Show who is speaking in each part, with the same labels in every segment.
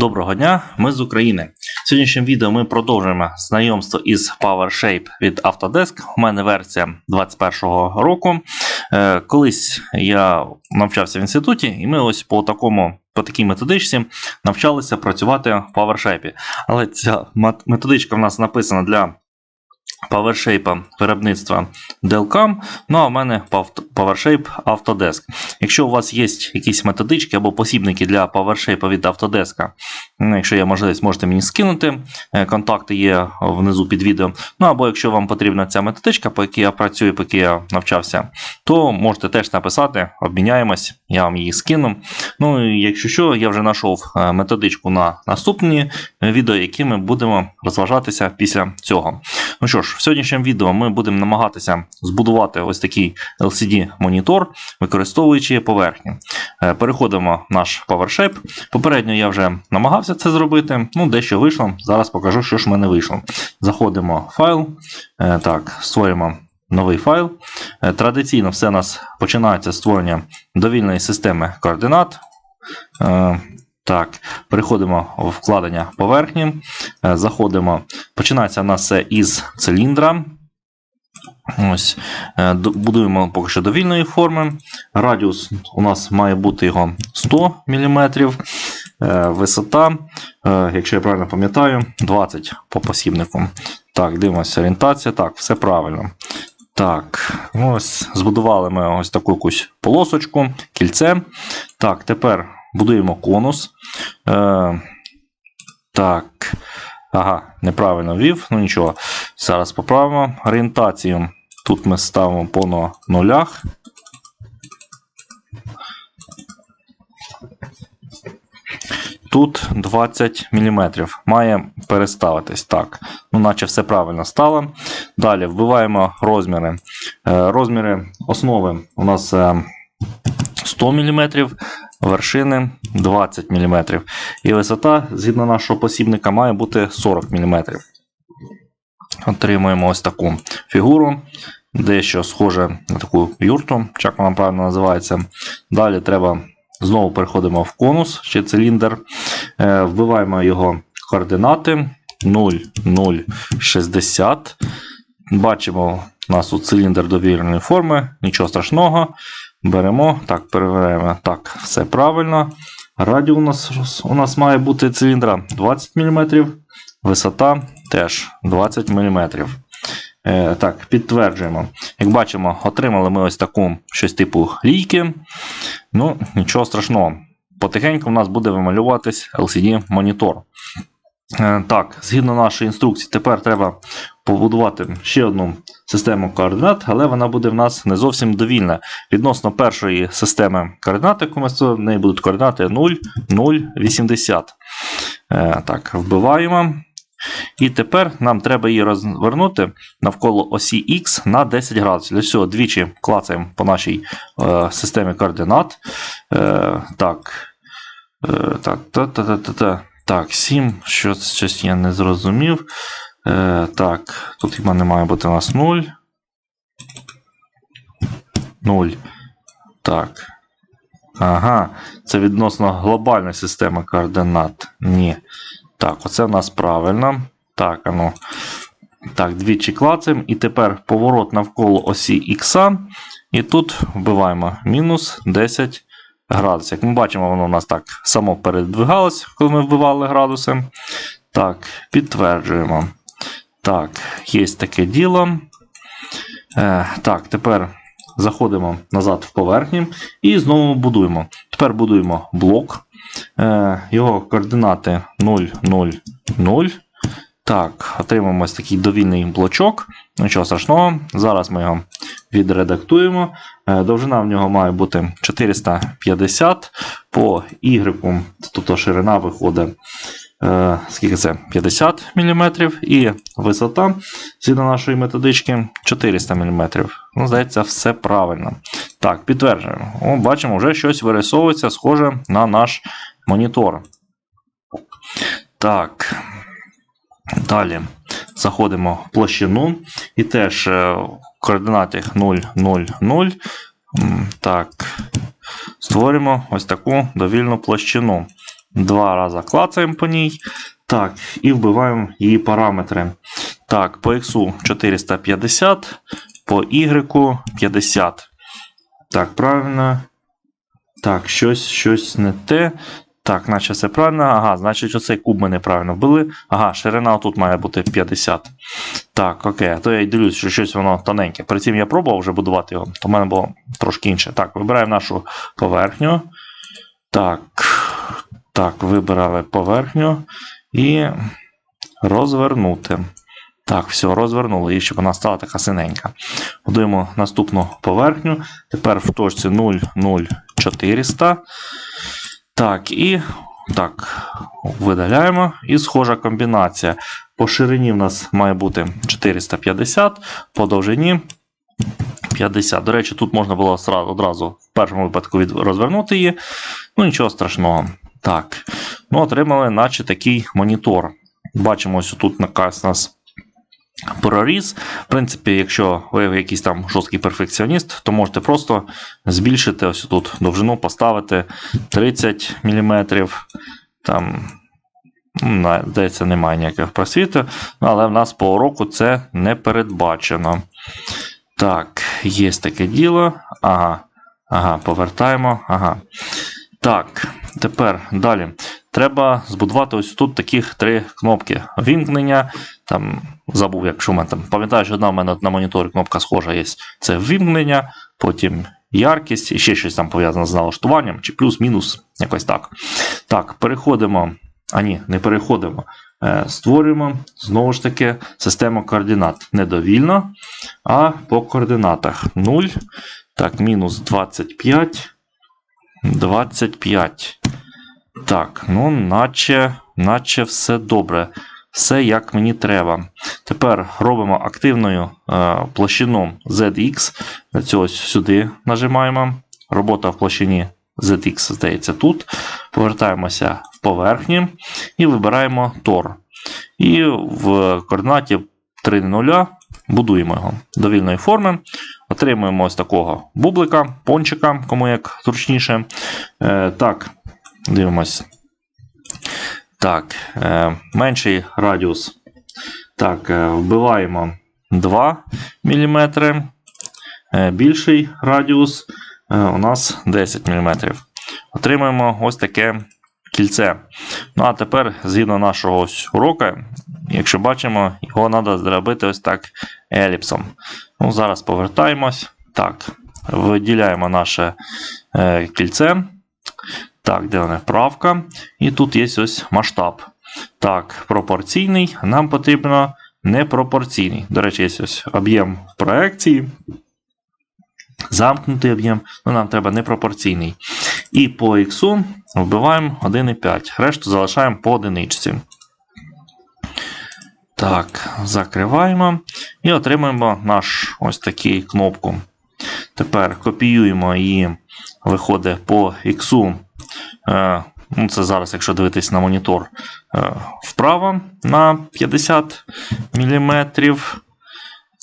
Speaker 1: Доброго дня, ми з України. В сьогоднішньому відео ми продовжуємо знайомство із PowerShape від Autodesk. У мене версія 2021 року. Е, Колись я навчався в інституті, і ми ось по такому. По такій методичці навчалися працювати в PowerShape. Але ця методичка в нас написана для PowerShape виробництва Delcam, ну а в мене PowerShape Autodesk. Якщо у вас є якісь методички або посібники для PowerShape від Autodesk, ну, якщо є можливість, можете мені скинути. Е, Контакти є внизу під відео. Ну або якщо вам потрібна ця методичка, по якій я працюю, по якій я навчався, то можете теж написати, обміняємось, я вам її скину. Ну і якщо що, я вже знайшов е, методичку на наступні е, відео, які ми будемо розважатися після цього. Ну що ж, в сьогоднішньому відео ми будемо намагатися збудувати ось такий LCD-монітор, використовуючи поверхні. Е, Переходимо в наш PowerShape. Попередньо я вже намагався це зробити. Ну, дещо вийшло. Зараз покажу, що ж в мене вийшло. Заходимо в файл. Е, Так, створюємо новий файл. Е, Традиційно все у нас починається з створення довільної системи координат. Так, переходимо в вкладення поверхні. Е, Заходимо. Починається у нас все із циліндра. Ось, е, будуємо поки що довільної форми. Радіус у нас має бути його 100 мм. Висота, е, якщо я правильно пам'ятаю, 20 по посібнику. Так, дивимося, орієнтація. Так, все правильно. Так, ось збудували ми ось таку якусь полосочку, кільце. Так, тепер будуємо конус. Е, так. Ага, неправильно ввів, ну нічого. Зараз поправимо. Орієнтацію тут ми ставимо по нулях. Тут 20 мм. Має переставитись. Так. Ну, наче все правильно стало. Далі вбиваємо розміри. Е, Розміри основи у нас е, 100 мм, вершини 20 мм. І висота, згідно нашого посібника, має бути 40 мм. Отримуємо ось таку фігуру, дещо схоже на таку юрту, як вона правильно називається. Далі треба знову переходимо в конус чи циліндр, Е, вбиваємо його координати 0, 0, 60. Бачимо, у нас тут циліндр довіреної форми, нічого страшного. Беремо, так, перевіряємо. Так, все правильно. Радіус у нас, у нас має бути циліндра 20 мм, висота теж 20 мм. Е, так, підтверджуємо. Як бачимо, отримали ми ось таку щось типу лійки. Ну, нічого страшного. Потихеньку в нас буде вималюватись LCD-монітор. Е, так, згідно нашої інструкції, тепер треба побудувати ще одну систему координат, але вона буде в нас не зовсім довільна. Відносно першої системи координат, яку ми в неї будуть координати 0, 0, 80. Е, так, вбиваємо. І тепер нам треба її розвернути навколо осі X на 10 градусів. Для цього двічі клацаємо по нашій е, системі координат. Е, так. Е, так, та, та, та, та, та. так, 7. Що, щось я не зрозумів. Е, так, тут хіба не має бути у нас 0. 0. Так. Ага, це відносно глобальної системи координат. Ні. Так, оце в нас правильно. Так, ану. Так, двічі клацаємо. І тепер поворот навколо осі Х. І тут вбиваємо мінус 10 градусів. Як ми бачимо, воно у нас так само передвигалось, коли ми вбивали градуси. Так, підтверджуємо. Так, є таке діло. Е, так, тепер заходимо назад в поверхню і знову будуємо. Тепер будуємо блок. Е, його координати 0, 0, 0. Так, отримаємо ось такий довільний блочок. Нічого страшного. Зараз ми його відредактуємо. Е, Довжина в нього має бути 450 по Y, тобто ширина виходить. Е, Скільки це? 50 мм і висота згідно нашої методички 400 мм. Ну, здається, все правильно. Так, підтверджуємо. О, бачимо, вже щось вирисовується, схоже на наш монітор. Так. Далі заходимо в площину і теж е, в координатах 0, 0, 0. Так. Створимо ось таку довільну площину. Два рази клацаємо по ній. Так, і вбиваємо її параметри. Так, по X 450, по Y 50. Так, правильно. Так, щось, щось не те. Так, наче все правильно. Ага, значить, оцей куб ми неправильно вбили. Ага, ширина тут має бути 50. Так, окей, то я й дивлюсь, що щось воно тоненьке. Перед цим я пробував вже будувати його, то в мене було трошки інше. Так, вибираємо нашу поверхню. Так. Так, вибирали поверхню і розвернути. Так, все, розвернули, і щоб вона стала така синенька. Будуємо наступну поверхню. Тепер в точці 00400. Так, і так, видаляємо. І схожа комбінація. По ширині в нас має бути 450, по довжині 50. До речі, тут можна було одразу в першому випадку розвернути її. Ну, нічого страшного. Так. Ну, отримали, наче такий монітор. Бачимо, ось тут наказ нас проріз. В принципі, якщо ви якийсь там жорсткий перфекціоніст, то можете просто збільшити ось тут довжину, поставити 30 мм. Там, ну, здається, немає ніяких просвіту, ну, але в нас по уроку це не передбачено. Так, є таке діло. Ага. Ага, повертаємо. Ага. Так, тепер далі. Треба збудувати ось тут таких три кнопки. Вімкнення. Там забув, якщо в мене там. Пам'ятаю, що одна в мене на моніторі кнопка схожа є. Це вімкнення, потім яркість і ще щось там пов'язане з налаштуванням, чи плюс-мінус, якось так. Так, переходимо. А ні, не переходимо. Е, Створюємо знову ж таки систему координат. Не довільно, а по координатах 0. Так, мінус 25. 25. Так, ну, наче, наче все добре. Все як мені треба. Тепер робимо активною е, площину ZX. Для цього сюди нажимаємо. Робота в площині ZX, здається, тут. Повертаємося в поверхні і вибираємо Tor. І в координаті 3.0 будуємо його до вільної форми. Отримуємо ось такого бублика, пончика, кому як зручніше. Е, так, дивимось. Так, е, менший радіус. Так, е, вбиваємо 2 мм. Е, більший радіус е, у нас 10 мм. Отримуємо ось таке кільце. Ну, а тепер, згідно нашого урока, якщо бачимо, його треба зробити ось так еліпсом. Ну, зараз повертаємось. Так, виділяємо наше е, кільце. Так, де вона правка? І тут є ось масштаб. Так, пропорційний. Нам потрібно непропорційний. До речі, є ось об'єм проекції. Замкнутий об'єм, ну нам треба непропорційний. І по х вбиваємо 1,5. Решту залишаємо по одиничці. Так, закриваємо і отримуємо наш ось таку кнопку. Тепер копіюємо її, виходить по X. Е, ну Це зараз, якщо дивитись на монітор, е, вправо на 50 мм.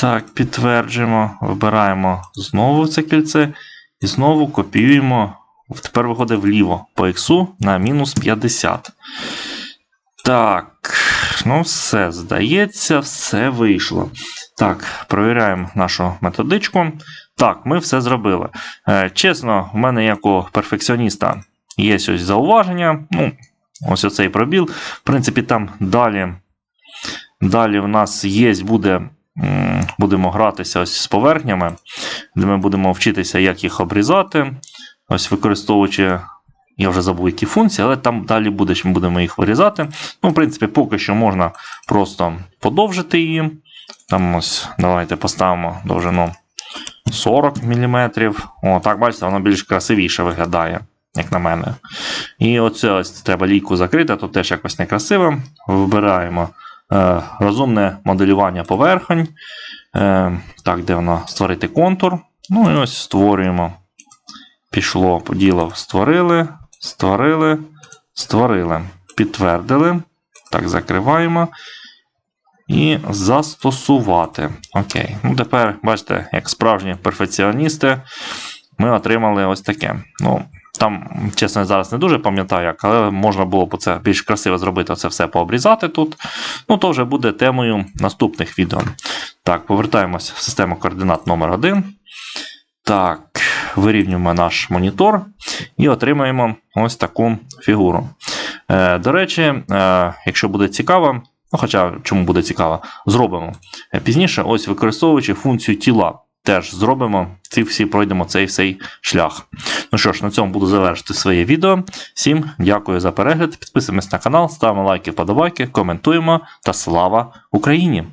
Speaker 1: Так, підтверджуємо, вибираємо знову це кільце і знову копіюємо. Тепер виходить вліво по X на мінус 50. Так, ну все, здається, все вийшло. Так, провіряємо нашу методичку. Так, ми все зробили. Е, чесно, в мене, як у перфекціоніста, є ось зауваження. Ну, ось оцей пробіл. В принципі, там далі, далі в нас є, буде. Будемо гратися ось з поверхнями, де ми будемо вчитися, як їх обрізати. Ось використовуючи, я вже забув, які функції, але там далі буде, що ми будемо їх вирізати. Ну, в принципі, поки що можна просто подовжити її. Там ось, давайте поставимо довжину 40 мм. О, так, бачите, воно більш красивіше виглядає, як на мене. І оце ось треба лійку закрити, тут теж якось некрасиво. Вибираємо е, розумне моделювання поверхонь. Е, так, де воно? Створити контур. Ну і ось створюємо. Пішло, поділо, створили, створили, створили. Підтвердили. Так, закриваємо. І застосувати. Окей. Ну, тепер, бачите, як справжні перфекціоністи, ми отримали ось таке. Ну, Там, чесно, я зараз не дуже пам'ятаю, як, але можна було б це більш красиво зробити, це все пообрізати тут. Ну, то вже буде темою наступних відео. Так, повертаємось в систему координат номер 1 Так, вирівнюємо наш монітор і отримаємо ось таку фігуру. Е, до речі, е, якщо буде цікаво, ну хоча чому буде цікаво, зробимо Е, пізніше, ось використовуючи функцію тіла. Теж зробимо, ці всі пройдемо цей всей шлях. Ну що ж, на цьому буду завершити своє відео. Всім дякую за перегляд. Підписуємось на канал, ставимо лайки, подобайки, коментуємо та слава Україні!